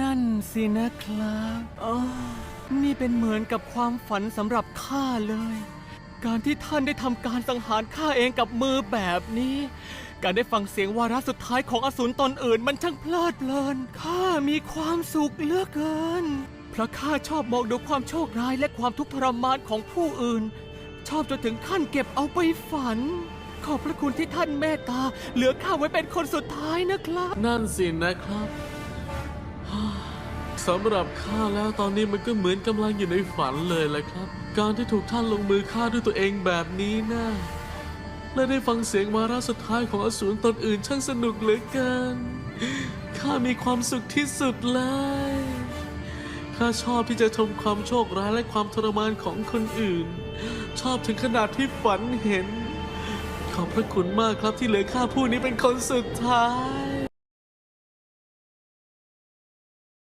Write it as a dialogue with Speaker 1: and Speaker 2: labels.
Speaker 1: นั่นสินะครับอ๋อนี่เป็นเหมือนกับความฝันสำหรับข้าเลย การที่ท่านได้ทำการสังหารข้าเองกับมือแบบนี้ การได้ฟังเสียงวาระสุดท้ายของอสูรตนอื่นมันช่างเพลิดเพลิน ข้ามีความสุขเหลือกเกิน เพราะข้าชอบมองดูความโชคร้ายและความทุกข์ทรมานของผู้อื่น ชอบจนถึงขั้นเก็บเอาไปฝัน ขอบพระคุณที่ท่านเมตตา เหลือข้าไว้เป็นคนสุดท้ายนะครับ
Speaker 2: นั่นสินะครับ สำหรับข้าแล้วตอนนี้มันก็เหมือนกำลังอยู่ในฝันเลยแหละครับ การที่ถูกท่านลงมือฆ่าด้วยตัวเองแบบนี้นะและได้ฟังเสียงวาระสุดท้ายของอสูรตนอื่นช่างสนุกเหลือเกินข้ามีความสุขที่สุดเลยข้าชอบที่จะชมความโชคร้ายและความทรมานของคนอื่น ชอบถึงขนาดที่ฝันเห็น ขอบพระคุณมากครับที่เหลือข้าผู้นี้เป็นคนสุดท้าย